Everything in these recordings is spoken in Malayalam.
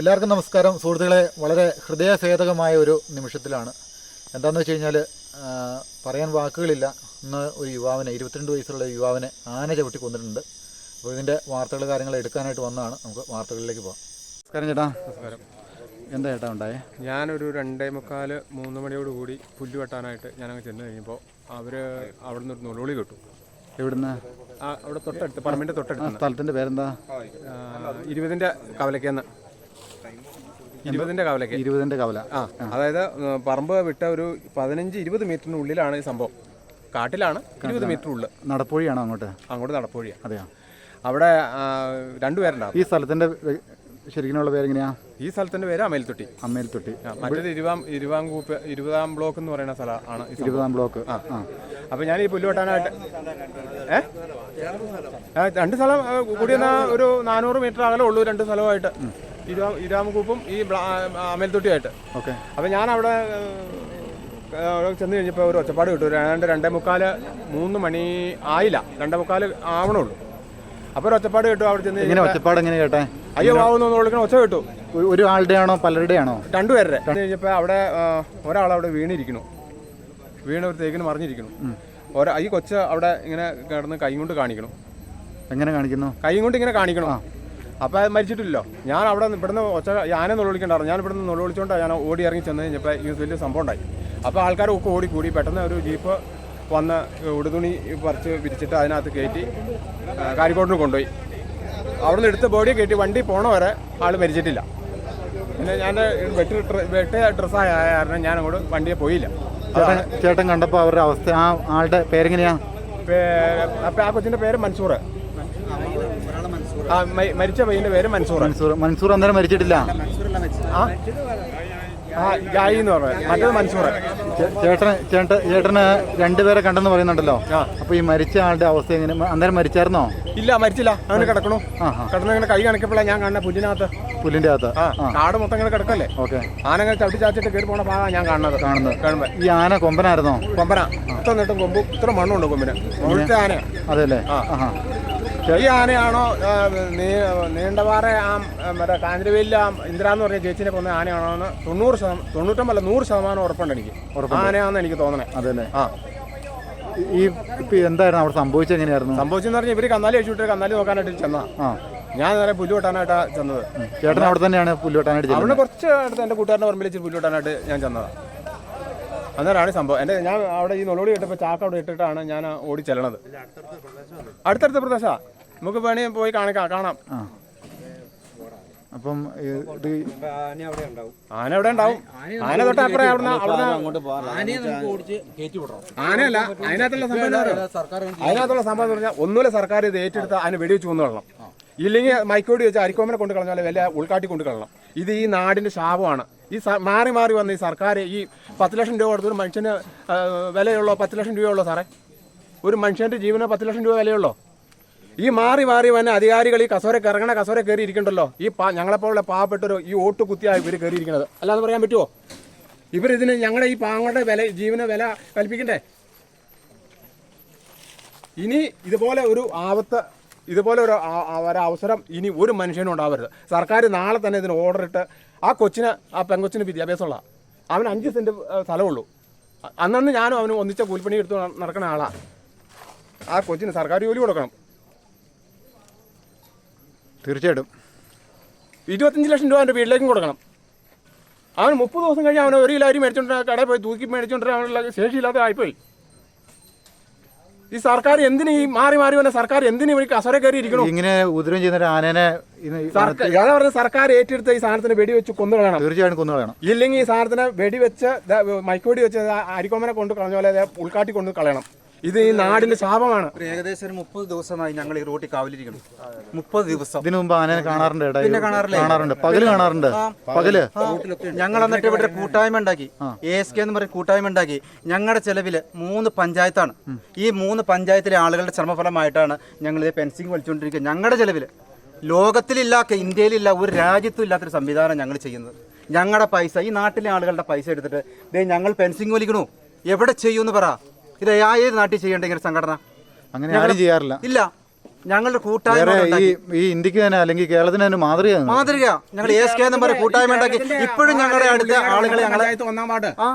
എല്ലാവർക്കും നമസ്കാരം. സുഹൃത്തുക്കളെ വളരെ ഹൃദയഭേദകമായ ഒരു നിമിഷത്തിലാണ്. എന്താണെന്ന് വെച്ച് കഴിഞ്ഞാൽ പറയാൻ വാക്കുകളില്ല. ഇന്ന് ഒരു യുവാവിനെ ഇരുപത്തിരണ്ട് വയസ്സുള്ള ഒരു യുവാവിനെ ആന ചവിട്ടി കൊന്നിട്ടുണ്ട് അപ്പോൾ ഇതിന്റെ വാർത്തകൾ കാര്യങ്ങൾ എടുക്കാനായിട്ട് വന്നതാണ്. നമുക്ക് വാർത്തകളിലേക്ക് പോകാം. നമസ്കാരം ചേട്ടാ. നമസ്കാരം. എന്താ ചേട്ടാ ഉണ്ടായേ? ഞാനൊരു രണ്ടേ മുക്കാൽ മൂന്ന് മണിയോട് കൂടി പുല്ല് വെട്ടാനായിട്ട് ഞാനങ്ങ് ചെന്ന് കഴിഞ്ഞപ്പോൾ അവർ അവിടെ നിന്ന് ഒരു നുളോളി കിട്ടും. എവിടുന്ന്? അവിടെ തൊട്ടടുത്ത് പറമ്പിന്റെ തൊട്ടടുത്ത് സ്ഥലത്തിന്റെ പേരെന്താ? ഇരുപതിന്റെ കവലയ്ക്കെന്ന് ഇരുപതിന്റെ കവല ഇരുപതിന്റെ കവല. ആ അതായത് പറമ്പ് വിട്ട ഒരു പതിനഞ്ച് ഇരുപത് മീറ്ററിനുള്ളിലാണ് ഈ സംഭവം. കാട്ടിലാണ് ഇരുപത് മീറ്റർ ഉള്ളിൽ നടപ്പുഴയാണോ അങ്ങോട്ട്? അങ്ങോട്ട് നടപ്പുഴിയാണ് അതെയോ? അവിടെ രണ്ടുപേരുണ്ടാവും ഈ സ്ഥലത്തിന്റെ ശരിക്കുള്ള പേര് പേരെങ്ങനെയാ? ഈ സ്ഥലത്തിന്റെ പേര് അമേൽത്തൊട്ടി. അമേൽത്തൊട്ടി. ഇരുപതാം ഇരുപതാം കൂപ്പ് ഇരുപതാം ബ്ലോക്ക് എന്ന് പറയുന്ന സ്ഥലമാണ്. ഇരുപതാം ബ്ലോക്ക്. ആ. അപ്പൊ ഞാൻ ഈ പുല്ലുവട്ടാനായിട്ട് ഏഹ് രണ്ട് സ്ഥലം കൂടി ഒരു നാനൂറ് മീറ്റർ അകലേ ഉള്ളൂ രണ്ട് സ്ഥലമായിട്ട്. ഇരുവാ ഇരുവാമുകൂപ്പും ഈ അമേൽത്തൊട്ടിയായിട്ട് ഓക്കെ. അപ്പം ഞാൻ അവിടെ ചെന്ന് കഴിഞ്ഞപ്പോൾ ഒരു ഒച്ചപ്പാട് കിട്ടും. ഏതാണ്ട് രണ്ടേ മുക്കാൽ മൂന്ന് മണി ആയില്ല. രണ്ടേ മുക്കാൽ ആവണുള്ളൂ. അപ്പോൾ ഒരു ഒച്ചപ്പാട് കിട്ടും അവിടെ ചെന്ന് എങ്ങനെ ഒച്ചപ്പാട് എങ്ങനെ കേട്ടെ? അയ്യോ ആവുന്നു വിളിക്കണ ഒച്ച കിട്ടും. ഒരു- ആളുടെ ആണോ പലരുടെ ആണോ? രണ്ടുപേരുടെ കഴിഞ്ഞപ്പോൾ അവിടെ ഒരാൾ അവിടെ വീണിരിക്കണു വീണ് ഒരു തേക്കിന് മറിഞ്ഞിരിക്കണു ഒരാ ഈ കൊച്ച് അവിടെ ഇങ്ങനെ കിടന്ന് കൈ കൊണ്ട് കാണിക്കണം. എങ്ങനെ കാണിക്കുന്നു? കൈ കൊണ്ട് ഇങ്ങനെ കാണിക്കണം. അപ്പോൾ അത് മരിച്ചിട്ടില്ലല്ലോ. ഞാൻ അവിടെ ഇവിടുന്ന് ഒച്ച ഞാനെ നുള്ളിക്കണ്ടായിരുന്നു. ഞാൻ ഇവിടുന്ന് നുള്ളിച്ചുകൊണ്ടാണ് ഞാൻ ഓടി ഇറങ്ങി ചെന്ന് കഴിഞ്ഞപ്പോൾ ഈ വലിയ സംഭവം ഉണ്ടായി. അപ്പോൾ ആൾക്കാരൊക്കെ ഓടി കൂടി പെട്ടെന്ന് ഒരു ജീപ്പ് വന്ന് ഉടുതുണി പറിച്ച് വിരിച്ചിട്ട് അതിനകത്ത് കയറ്റി കാരിക്കോടിന് കൊണ്ടുപോയി. അവിടുന്ന് എടുത്ത ബോഡി കയറ്റി വണ്ടി പോണ വരെ ആൾ മരിച്ചിട്ടില്ല. പിന്നെ ഞാൻ വെട്ടി വെട്ടിയ ഡ്രസ്സായ കാരണം ഞാൻ അങ്ങോട്ട് വണ്ടിയെ പോയില്ല. ചേട്ടൻ കണ്ടപ്പോൾ അവരുടെ അവസ്ഥ ആ ആളുടെ പേരെങ്ങനെയാ? പേ- അപ്പൊ ആ കൊച്ചിന്റെ പേര് മൻസൂർ മരിച്ച പയ്യന്റെ പേര് മൻസൂർ. മൻസൂർ. മൻസൂർ അന്നേരം മരിച്ചിട്ടില്ല. ആ? ആ ജായി എന്ന് പറഞ്ഞത് മറ്റേത് മൻസൂർ. ചേട്ടന് ചേട്ട ചേട്ടന് രണ്ടുപേരെ കണ്ടെന്ന് പറയുന്നുണ്ടല്ലോ. അപ്പൊ ഈ മരിച്ച ആളുടെ അവസ്ഥ എങ്ങനെ? അന്നേരം മരിച്ചായിരുന്നോ? ഇല്ല മരിച്ചില്ല. അങ്ങനെ കിടക്കണു. കിടന്ന് ഇങ്ങനെ കൈ കണക്കപ്പോഴാണ് ഞാൻ കാണുന്ന പുല്ലിനകത്ത്. പുല്ലിന്റെ അകത്ത്. ആട് കാട് മൊത്തം ഇങ്ങനെ കിടക്കല്ലേ? ഓക്കെ. ആനങ്ങനെ ചവിട്ടി ചാച്ചിട്ട് കയറി പോണ ഭാഗമാണ് ഞാൻ കാണുന്നത്. കാണുന്നത്. കാണുമ്പോ. ഈ ആന കൊമ്പനായിരുന്നോ? കൊമ്പന. ഇത്ര നീട്ടും കൊമ്പും. ഇത്ര മണ്ണുണ്ട് കൊമ്പിന്. മുഴുത്ത അതെ അതെല്ലേ? ആ. ഈ ആനയാണോ നീണ്ടപാറ ആ മറ്റേ കാഞ്ഞിരവേലിലെ ആ ഇന്ദിര എന്ന് പറഞ്ഞ ചേച്ചിനെ കൊന്ന ആനയാണോ എന്ന് തൊണ്ണൂറ് ശതമാനം തൊണ്ണൂറ്റമ്പല്ല നൂറ് ശതമാനം ഉറപ്പുണ്ട് എനിക്ക്. ആനയാണെന്ന് എനിക്ക് തോന്നണേ. അതന്നെ. ആ. ഈ ഇപ്പൊ എന്തായിരുന്നു അവിടെ സംഭവിച്ചത് എങ്ങനെയായിരുന്നു? സംഭവിച്ചെന്ന് പറഞ്ഞാൽ ഇവർ കന്നാലി വെച്ചിട്ട് കന്നാലി നോക്കാനായിട്ട് ചെന്നാ. ആ. ഞാൻ നേരെ പുല്ല് വെട്ടാനായിട്ടാ ചെന്നത്. ചേട്ടൻ അവിടെ തന്നെയാണ് പുല്ല് വെട്ടാനായിട്ട് അവിടെ കുറച്ച് അടുത്ത് എന്റെ കൂട്ടുകാരന്റെ പറമ്പിൽ വെച്ച് പുല്ല് വെട്ടാനായിട്ട് ഞാൻ ചെന്നതാ. അന്നേരമാണ് സംഭവം. എന്റെ ഞാൻ അവിടെ ഈ നൊളോടി ഇട്ടപ്പോൾ ചാക്ക അവിടെ ഇട്ടിട്ടാണ് ഞാൻ ഓടി ചെല്ലണത്. അടുത്തടുത്ത പ്രദേശാ. നമുക്ക് വേണേ പോയി കാണിക്കാം കാണാം. അപ്പം ഇത് ആന എവിടെ ഉണ്ടാവും. ആന തൊട്ട് അപ്പുറം അവിടുന്ന് അവിടുന്ന് ആനയല്ല അതിനകത്തുള്ള സംഭവം? അതിനകത്തുള്ള സംഭവം എന്ന് പറഞ്ഞാൽ ഒന്നുമില്ല സർക്കാർ ഇത് ഏറ്റെടുത്ത് അതിന് വെടിവെച്ച് കൊന്നു കളണം. ഇല്ലെങ്കിൽ മൈക്കോടി വെച്ച് അരിക്കോമനെ കൊണ്ട് കളഞ്ഞാൽ വല്ല ഉൾക്കാട്ടി കൊണ്ട് കളണം. ഇത് ഈ നാടിന്റെ ശാപമാണ്. ഈ മാറി മാറി വന്ന ഈ സർക്കാർ ഈ പത്ത് ലക്ഷം രൂപ കൊടുത്തൊരു മനുഷ്യന് വിലയുള്ളോ പത്ത് ലക്ഷം രൂപയുള്ളോ സാറേ? ഒരു മനുഷ്യന്റെ ജീവന് പത്ത് ലക്ഷം രൂപ വിലയുള്ളോ? ഈ മാറി മാറി വന്ന അധികാരികൾ ഈ കസോര ഇറങ്ങണ കസോര കയറി ഇരിക്കണ്ടല്ലോ ഈ പാ ഞങ്ങളെപ്പോലുള്ള പാവപ്പെട്ടൊരു ഈ ഓട്ട് കുത്തിയാണ് ഇവർ കയറി ഇരിക്കുന്നത് അല്ലാതെ പറയാൻ പറ്റുമോ ഇവരിതിന് ഞങ്ങളുടെ ഈ പാവങ്ങളുടെ വില ജീവന വില കൽപ്പിക്കണ്ടേ? ഇനി ഇതുപോലെ ഒരു ആപത്ത് ഇതുപോലെ ഒരു അവസരം ഇനി ഒരു മനുഷ്യനും ഉണ്ടാവരുത്. സർക്കാർ നാളെ തന്നെ ഇതിന് ഓർഡർ ഇട്ട് ആ കൊച്ചിന് ആ പെങ്കൊച്ചിന് വിദ്യാഭ്യാസമുള്ള അവന് അഞ്ച് സെന്റ് സ്ഥലമുള്ളൂ അന്നന്ന് ഞാനും അവനും ഒന്നിച്ച കൂലിപ്പണി എടുത്ത് നടക്കുന്ന ആളാണ് ആ കൊച്ചിന് സർക്കാർ ജോലി കൊടുക്കണം. തീർച്ചയായിട്ടും. ഇരുപത്തഞ്ച് ലക്ഷം രൂപ എന്റെ വീട്ടിലേക്കും കൊടുക്കണം. അവൻ മുപ്പത് ദിവസം കഴിഞ്ഞ് അവൻ ഒരു കിലോ അരി മേടിച്ചോണ്ട് കടയിൽ പോയി തൂക്കി മേടിച്ചോണ്ട് അവനുള്ള ശേഷിയില്ലാത്ത ആയിപ്പോയി. ഈ സർക്കാർ എന്തിന് ഈ മാറി മാറി വന്ന സർക്കാർ എന്തിന് ഇവർക്ക് അസര കയറി ഇരിക്കണു ഇങ്ങനെ ഉദരം ചെയ്യുന്ന ആനനെ അതാ പറഞ്ഞ സർക്കാർ ഏറ്റെടുത്ത ഈ സാധനത്തിന് വെടിവെച്ച് കൊന്നു കളയണം. തീർച്ചയായിട്ടും കൊന്നു കളയണം. ഇല്ലെങ്കിൽ ഈ സാധനത്തിന് വെടിവെച്ച് മൈക്കോടി വെച്ച് അരിക്കൊമ്പനെ കൊണ്ട് കളഞ്ഞ പോലെ ഉൾക്കാട്ടി കൊണ്ട് കളയണം. ഇത് ഈ നാടിന്റെ ശാപമാണ്. ഒരു ഏകദേശം ഒരു മുപ്പത് ദിവസമായി ഞങ്ങൾ ഈ റോട്ടിൽ കാവലിരിക്കണം മുപ്പത് ദിവസം. ഇതിനു മുമ്പ് ആനയെ കാണാറുണ്ട് ഏട്ടാ പിന്നെ കാണാറില്ലേ? കാണാറുണ്ട്. പകൽ കാണാറുണ്ട്. പകൽ. ഞങ്ങൾ എന്നിട്ട് ഇവിടെ ഒരു കൂട്ടായ്മ ഉണ്ടാക്കി. എ എസ് കെ എന്ന് പറയുന്ന കൂട്ടായ്മ ഉണ്ടാക്കി. ഞങ്ങളുടെ ചെലവിൽ മൂന്ന് പഞ്ചായത്താണ്. ഈ മൂന്ന് പഞ്ചായത്തിലെ ആളുകളുടെ ശ്രമഫലമായിട്ടാണ് ഞങ്ങൾ ഇത് ഫെൻസിങ് വലിച്ചുകൊണ്ടിരിക്കുക ഞങ്ങളുടെ ചെലവിൽ ലോകത്തിലില്ലാത്ത ഇന്ത്യയിലില്ല ഒരു രാജ്യത്തും ഇല്ലാത്തൊരു സംവിധാനം ഞങ്ങൾ ചെയ്യുന്നത്. ഞങ്ങളുടെ പൈസ ഈ നാട്ടിലെ ആളുകളുടെ പൈസ എടുത്തിട്ട് ദേ ഞങ്ങൾ ഫെൻസിങ് വലിക്കണു. എവിടെ ചെയ്യൂന്ന് പറ. ഇത് ആ ഏത് നാട്ടിൽ ചെയ്യേണ്ട ഇങ്ങനെ സംഘടന? അങ്ങനെ ആരും ചെയ്യാറില്ല. ഇല്ല. ഞങ്ങളുടെ കൂട്ടായ്മ ഈ ഈ ഇന്ത്യയ്ക്ക് തന്നെ അല്ലെങ്കിൽ കേരളത്തിന് തന്നെ മാതൃകയാണ് മാതൃക ഞങ്ങൾ എസ് കെ എന്ന് കൂട്ടായ്മ ഉണ്ടാക്കി. ഇപ്പോഴും ഞങ്ങളുടെ അടുത്ത ആളുകൾ ഞങ്ങളെ പഞ്ചായത്ത് ഒന്നാം വാർഡ്. ആ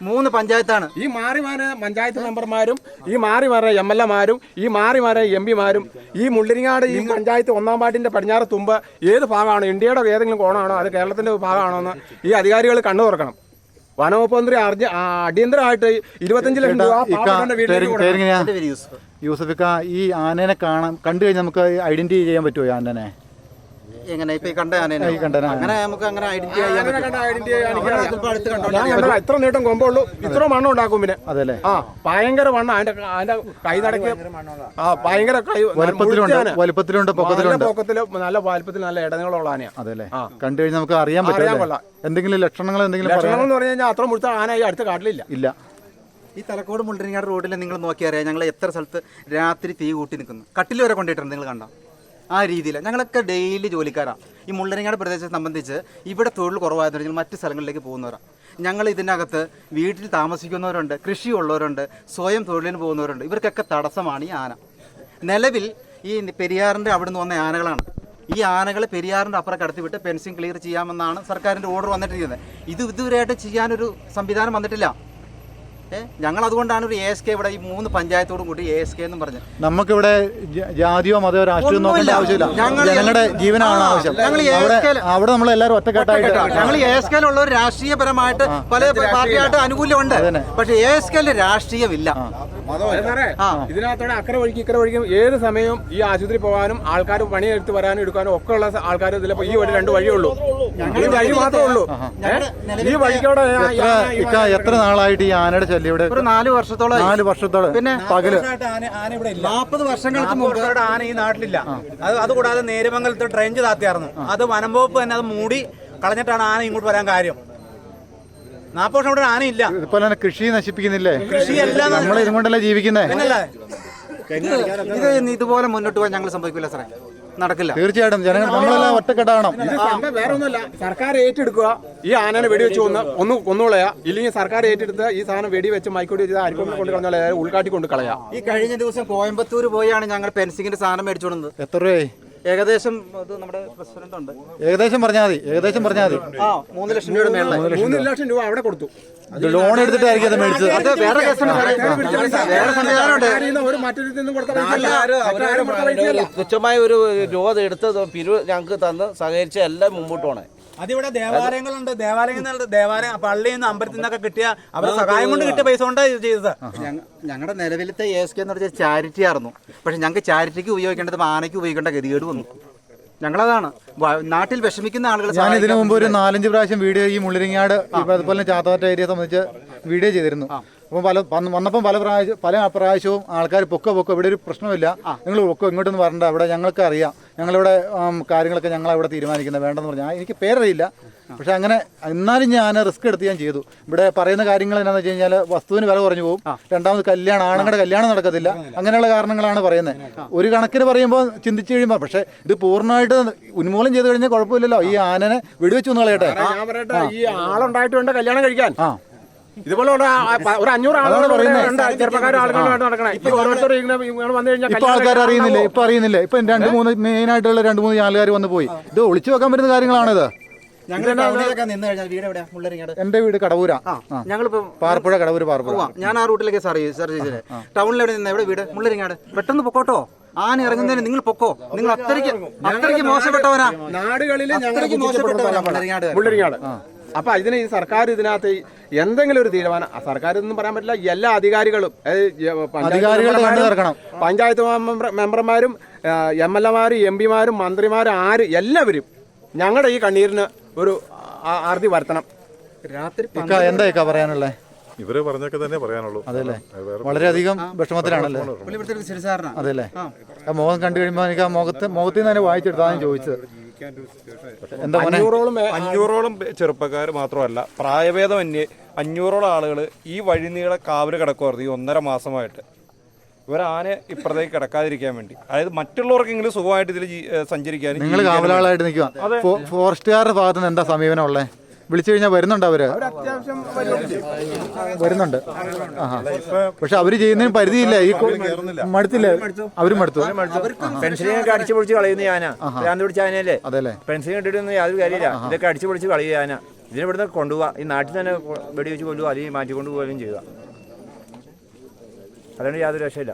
മൂന്ന് പഞ്ചായത്താണ്. ഈ മാറി മാറ പഞ്ചായത്ത് മെമ്പർമാരും ഈ മാറി മാറ എം എൽ എമാരും ഈ മാറി മാറ എം പിമാരും ഈ മുള്ളിരിങ്ങാട് ഈ പഞ്ചായത്ത് ഒന്നാം പാട്ടിന്റെ പടിഞ്ഞാറ് തുമ്പ് ഏത് ഭാഗമാണ് ഇന്ത്യയുടെ ഏതെങ്കിലും കോണാണോ അത് കേരളത്തിന്റെ ഭാഗമാണോ എന്ന് ഈ അധികാരികൾ കണ്ണു തുറക്കണം വനവകുപ്പ് മന്ത്രി അർജ ആ, അടിയന്തരമായിട്ട് ഇരുപത്തഞ്ച് ലക്ഷം രൂപ യൂസഫിക്ക ഈ ആനേനെ കാണാൻ കണ്ടു കഴിഞ്ഞാൽ നമുക്ക് ഐഡന്റിഫൈ ചെയ്യാൻ പറ്റുമോ ഈ ആനനെ? എങ്ങനെ ഇപ്പൊ ഈ കണ്ട ആനേനെ? അങ്ങനെ നമുക്ക് അങ്ങനെ ഐഡന്റിഫൈ ചെയ്യാൻ ഇത്ര നീട്ടം കൊമ്പുള്ളൂ ഇത്ര മണ്ണം ഉണ്ടാക്കും പിന്നെ. അതല്ലേ? ആ ഭയങ്കര മണ്ണ്. അതിന്റെ അതിന്റെ കൈ നടക്കിയ ആ ഭയങ്കര കൈ വലുപ്പത്തിലുണ്ട്. വലുപ്പത്തിലുണ്ട് പൊക്കത്തിലുണ്ട്. പൊക്കത്തിൽ നല്ല വലുപ്പത്തിൽ നല്ല ഇടങ്ങളുള്ള ആനയാ. അതെല്ലേ. കണ്ടു കഴിഞ്ഞാൽ നമുക്ക് അറിയാൻ പറ്റില്ല കൊള്ളാം. എന്തെങ്കിലും ലക്ഷണങ്ങൾ എന്തെങ്കിലും ലക്ഷണങ്ങൾ ലക്ഷണം എന്ന് പറഞ്ഞു കഴിഞ്ഞാൽ അത്ര മുഴുത്ത ആന ഈ അടുത്ത കാട്ടിലില്ല. ഇല്ല. ഈ തലക്കോട് മുള്ളരിങ്ങാട് റോഡിൽ നിങ്ങൾ നോക്കിയറിയാം ഞങ്ങൾ എത്ര സ്ഥലത്ത് രാത്രി തീ കൂട്ടി നിൽക്കുന്നു. കട്ടിൽ വരെ കൊണ്ടിട്ടുണ്ട് നിങ്ങൾ കണ്ടോ? ആ രീതിയിൽ. ഞങ്ങളൊക്കെ ഡെയിലി ജോലിക്കാരാണ് ഈ മുള്ളരിങ്ങാട് പ്രദേശത്തെ സംബന്ധിച്ച് ഇവിടെ തൊഴിൽ കുറവായതുകൊണ്ട് മറ്റ് സ്ഥലങ്ങളിലേക്ക് പോകുന്നവരാണ് ഞങ്ങൾ ഇതിനകത്ത് വീട്ടിൽ താമസിക്കുന്നവരുണ്ട് കൃഷിയുള്ളവരുണ്ട് സ്വയം തൊഴിലിന് പോകുന്നവരുണ്ട്. ഇവർക്കൊക്കെ തടസ്സമാണ് ഈ ആന. നിലവിൽ ഈ പെരിയാറിന്റെ അവിടെ നിന്ന് വന്ന ആനകളാണ്. ഈ ആനകളെ പെരിയാറിന്റെ അപ്പുറം കടത്തിവിട്ട് പെൻസിൻ ക്ലിയർ ചെയ്യാമെന്നാണ് സർക്കാരിന്റെ ഓർഡർ വന്നിട്ടിരിക്കുന്നത്. ഇത് ഇതുവരെയായിട്ട് ചെയ്യാനൊരു സംവിധാനം വന്നിട്ടില്ല. ഞങ്ങൾ അതുകൊണ്ടാണ് ഒരു എ എസ് കെ ഇവിടെ ഈ മൂന്ന് പഞ്ചായത്തോടും കൂടി എ എസ് കെ എന്നും പറഞ്ഞത്. നമുക്കിവിടെ ഇവിടെ ജാതിയോ മതമോ രാഷ്ട്രീയം നോക്കേണ്ട ആവശ്യമില്ല. ഞങ്ങളുടെ ജീവനാണ് ആവശ്യം. അവിടെ നമ്മൾ എല്ലാവരും ഒറ്റക്കെട്ടായിട്ട് ഞങ്ങൾ എ എസ് കെയിലുള്ളവർ രാഷ്ട്രീയപരമായിട്ട് പല പാർട്ടിയായിട്ട് അനുകൂല്യമുണ്ട് പക്ഷേ എ എസ് കെയിൽ രാഷ്ട്രീയമില്ല. ഇതിനകത്തോടെ അക്കരെ വഴിക്ക് ഇക്കരെ വഴിക്കും ഏത് സമയവും ഈ ആശുപത്രി പോകാനും ആൾക്കാർ പണിയെടുത്ത് വരാനും എടുക്കാനും ഒക്കെ ഉള്ള ആൾക്കാർ ഇതിലിപ്പോ ഈ വഴി രണ്ട് വഴിയേ ഉള്ളൂ. ഈ വഴി മാത്രമേ ഉള്ളൂ. ഈ വഴിക്കോടെ എത്ര നാളായിട്ട് ഈ ആനയുടെ ശല്യം ഇവിടെ? ഒരു നാല് വർഷത്തോളം നാല് വർഷത്തോളം. പിന്നെ പകൽ. നാൽപ്പത് വർഷങ്ങൾക്ക് മുമ്പ് ആന ഈ നാട്ടിലില്ല. അത് അതുകൂടാതെ നേരമംഗലത്ത് ട്രെയിൻ താത്തിയായിരുന്നു അത് വനം വകുപ്പ് തന്നെ അത് മൂടി കളഞ്ഞിട്ടാണ് ആന ഇങ്ങോട്ട് വരാൻ കാര്യം. നാൽപ്പത് വർഷം ഇവിടെ ആനയില്ല. ഇതുപോലെ തന്നെ കൃഷി നശിപ്പിക്കുന്നില്ലേ? കൃഷിയല്ല നമ്മൾ ഇതും കൊണ്ടല്ലേ ജീവിക്കുന്നത് ഇത് ഇതുപോലെ മുന്നോട്ട് പോകാൻ ഞങ്ങൾ സംഭവിക്കില്ല സാറേ. നടക്കില്ല. തീർച്ചയായിട്ടും. ജനങ്ങൾ നമ്മളെല്ലാം ഒറ്റക്കെട്ടാണോ വേറെ ഒന്നുമല്ല സർക്കാർ ഏറ്റെടുക്കുക. ഈ ആനനെ വെടിവെച്ച് ഒന്ന് ഒന്ന് കൊന്നുകളയാ ഇല്ലെങ്കിൽ സർക്കാർ ഏറ്റെടുത്ത് ഈ സാധനം വെടിവെച്ച് മൈക്കോടി വെച്ച് അരിപ്പം കൊണ്ട് കളഞ്ഞാൽ ഉൾക്കാട്ടി കൊണ്ട് കളയാ. ഈ കഴിഞ്ഞ ദിവസം കോയമ്പത്തൂർ പോയാണ് ഞങ്ങൾ പെൻസിങ്ങിന്റെ സാധനം മേടിച്ചുകൊണ്ടത് എത്ര രൂപയായി? ഏകദേശം അത് നമ്മുടെ പ്രസിഡന്റ് ഉണ്ട്. ഏകദേശം പറഞ്ഞാൽ മതി ഏകദേശം പറഞ്ഞാൽ മതി. ആ മൂന്ന് ലക്ഷം രൂപ മേളിൽ മൂന്ന് ലക്ഷം രൂപ അവിടെ കൊടുത്തു. ഇത് ലോൺ എടുത്തിട്ടായിരിക്കും അത് മേടിച്ചത്. അത് വേറെ കേസുണ്ട്. വേറെ സംവിധാനമുണ്ട്. തുച്ഛമായ ഒരു രൂപ എടുത്ത് പിരിവ് ഞങ്ങൾക്ക് തന്ന് സഹകരിച്ച് എല്ലാം മുമ്പോട്ട് പോണേ. അതിവിടെ ദേവാലയങ്ങളുണ്ട്. ദേവാലയങ്ങളുണ്ട് ദേവാലയം പള്ളിയിൽ നിന്ന് അമ്പലത്തിൽ നിന്നൊക്കെ കിട്ടിയ അവരുടെ സഹായം കൊണ്ട് കിട്ടിയ പൈസ കൊണ്ടാണ് ഇത് ചെയ്തത്. ഞങ്ങളുടെ നിലവിലത്തെ എ എസ് കെ എന്ന് പറഞ്ഞാൽ ചാരിറ്റി ആയിരുന്നു. പക്ഷെ ഞങ്ങൾക്ക് ചാരിറ്റിക്ക് ഉപയോഗിക്കേണ്ടത് ആനയ്ക്ക് ഉപയോഗിക്കേണ്ട ഗതികേട് വന്നു. ഞങ്ങളതാണ്. നാട്ടിൽ വിഷമിക്കുന്ന ആളുകൾ ഞാൻ ഇതിനു മുമ്പ് ഒരു നാലഞ്ച് പ്രാവശ്യം വീഡിയോ ഈ മുള്ളിരിങ്ങാട് അതുപോലെ ചാത്തവാറ്റ ചാത്താറ്റ ഏരിയ സംബന്ധിച്ച് വീഡിയോ ചെയ്തിരുന്നു. അപ്പോൾ പല വന്ന് വന്നപ്പം പല പ്രാവശ്യം പല പ്രാവശ്യവും ആൾക്കാർ പൊക്കോ പൊക്കോ ഇവിടെ ഒരു പ്രശ്നമില്ല നിങ്ങൾ പൊക്കോ ഇങ്ങോട്ടൊന്നും വരണ്ട. അവിടെ ഞങ്ങൾക്ക് അറിയാം ഞങ്ങളിവിടെ കാര്യങ്ങളൊക്കെ ഞങ്ങൾ അവിടെ തീരുമാനിക്കുന്നത്. വേണ്ടെന്ന് പറഞ്ഞാൽ എനിക്ക് പേരറിയില്ല. പക്ഷെ അങ്ങനെ എന്നാലും ഞാൻ റിസ്ക് എടുത്ത് ഞാൻ ചെയ്തു. ഇവിടെ പറയുന്ന കാര്യങ്ങൾ എന്താണെന്ന് വെച്ച് കഴിഞ്ഞാൽ വസ്തുവിന് വില കുറഞ്ഞു പോകും. രണ്ടാമത് കല്യാണം ആണുങ്ങളുടെ കല്യാണം നടക്കത്തില്ല. അങ്ങനെയുള്ള കാരണങ്ങളാണ് പറയുന്നത്. ഒരു കണക്കിന് പറയുമ്പോൾ ചിന്തിച്ചു കഴിയുമ്പോൾ പക്ഷെ ഇത് പൂർണമായിട്ട് ഉന്മൂലനം ചെയ്ത് കഴിഞ്ഞാൽ കുഴപ്പമില്ലല്ലോ. ഈ ആനനെ വെടിവെച്ചു കളയട്ടെ. ഈ ആളുണ്ടായിട്ട് വേണ്ട കല്യാണം കഴിക്കാൻ. ആ ഇതുപോലെ ഉള്ള ആ- ആ- ഒരു അഞ്ഞൂറ് ആളുകൾ ഉണ്ട്. ചെറുപ്പക്കാരും ആളുകളുമായിട്ട് നടക്കണേ. ഇപ്പൊ ഇങ്ങനെ വന്നു കഴിഞ്ഞാൽ ഇപ്പൊ ആൾക്കാർ അറിയുന്നില്ല? ഇപ്പൊ അറിയുന്നില്ല? ഇപ്പൊ രണ്ട് മൂന്ന് മെയിൻ ആയിട്ടുള്ള രണ്ട് മൂന്ന് ആൾക്കാർ വന്ന് പോയി. ഇത് ഒളിച്ചു വെക്കാൻ പറ്റുന്ന കാര്യങ്ങളാണിത്. ഞങ്ങൾ ടൗണിലൊക്കെ നിന്ന് കഴിഞ്ഞാൽ വീട് എവിടെയാ? മുള്ളരിങ്ങാട്. എന്റെ വീട് കടവൂരാ. ഞങ്ങളിപ്പോ പാർപ്പുഴ കടവൂര് പാർപ്പുഴ ഞാൻ ആ റൂട്ടിലേക്ക് സാർ സാർ ചെയ്തത് ടൗണിൽ എവിടെ നിന്ന്? എവിടെ വീട്? മുള്ളരിങ്ങാട്. പെട്ടെന്ന് പൊക്കോട്ടോ. ആന ഇറങ്ങുന്നതിന് നിങ്ങൾ പൊക്കോ. നിങ്ങൾ അത്രയ്ക്ക് അത്രയ്ക്ക് മോശപ്പെട്ടവനാ. നാടുകളിൽ അത്രയ്ക്ക് മുള്ളരിങ്ങാട്. മുള്ളരിങ്ങാട് അപ്പൊ ഇതിന് ഈ സർക്കാർ ഇതിനകത്ത് എന്തെങ്കിലും ഒരു തീരുമാനം സർക്കാർ ഇതൊന്നും പറയാൻ പറ്റില്ല. എല്ലാ അധികാരികളും പഞ്ചായത്ത് മെമ്പർമാരും, തുറക്കണം. പഞ്ചായത്ത് മെമ്പർമാരും എം എൽ എമാരും എം പിമാരും മന്ത്രിമാരും ആര് എല്ലാവരും ഞങ്ങളുടെ ഈ കണ്ണീരിന് ഒരു ആ- വരുത്തണം. രാത്രി എന്താ പറയാനുള്ളത് ഇവർ പറഞ്ഞൊക്കെ തന്നെ പറയാനുള്ളൂ. അതെല്ലേ? വളരെയധികം വിഷമത്തിലാണല്ലേ? അതെല്ലേ? ആ. മുഖം കണ്ടു കഴിയുമ്പോൾ എനിക്ക് ആ മുഖത്ത് മുഖത്തിൽ നിന്ന് തന്നെ വായിച്ചെടുത്താണ് ചോദിച്ചത്. അഞ്ഞൂറോളം ചെറുപ്പക്കാർ മാത്രമല്ല പ്രായഭേദം പ്രായഭേദമന്യേ അഞ്ഞൂറോളം ആളുകൾ ഈ വഴി നീളെ കാവൽ കിടക്കുമായിരുന്നു ഈ ഒന്നര മാസമായിട്ട്. ഇവരാനെ ആന ഇപ്പുറത്തേക്ക് കിടക്കാതിരിക്കാൻ വേണ്ടി. അതായത് മറ്റുള്ളവർക്കെങ്കിലും സുഖമായിട്ട് ഇതിൽ സഞ്ചരിക്കാൻ നിങ്ങൾ കാവലാളായിട്ട് നിൽക്കുക ഫോറസ്റ്റുകാരുടെ ഭാഗത്തുനിന്ന് എന്താ സമീപനം ഉള്ളത് വിളിച്ചു കഴിഞ്ഞാൽ വരുന്നുണ്ട് അവർ? വരുന്നുണ്ട്. ആഹാ. പക്ഷെ അവർ ചെയ്യുന്നതിന് പരിധിയില്ല. ഈ മടുത്തില്ല? അവരും മടുത്തു. പെൻസിലിനൊക്കെ അടിച്ചു പൊളിച്ച് കളയുന്ന ഞാനാ ഭ്രാന്ത് പിടിച്ച ആനയല്ലേ? അതെല്ലേ പെൻസിൽ ഇട്ടിട്ടൊന്നും യാതൊരു കാര്യമില്ല. ഇതൊക്കെ അടിച്ചു പൊളിച്ച് കളയുക ഞാനാ ഇതിനെ ഇവിടുന്ന് കൊണ്ടുപോവാ. ഈ നാട്ടിൽ തന്നെ വെടിവെച്ച് കൊല്ലുക അല്ലെങ്കിൽ മാറ്റി പോവുകയും ചെയ്യുക അതുകൊണ്ട് യാതൊരു രക്ഷയില്ല.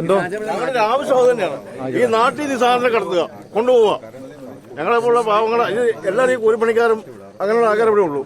എന്തോ? ഞങ്ങളുടെ ആവശ്യം അത് തന്നെയാണ് ഈ നാട്ടിൽ ഈ സാധനം കടത്തുക കൊണ്ടുപോവുക. ഞങ്ങളെ പോലുള്ള പാവങ്ങളെ ഇത് എല്ലാവരും പണിക്കാരും അങ്ങനെയുള്ള ആൾക്കാരെ ഇവിടെ ഉള്ളൂ.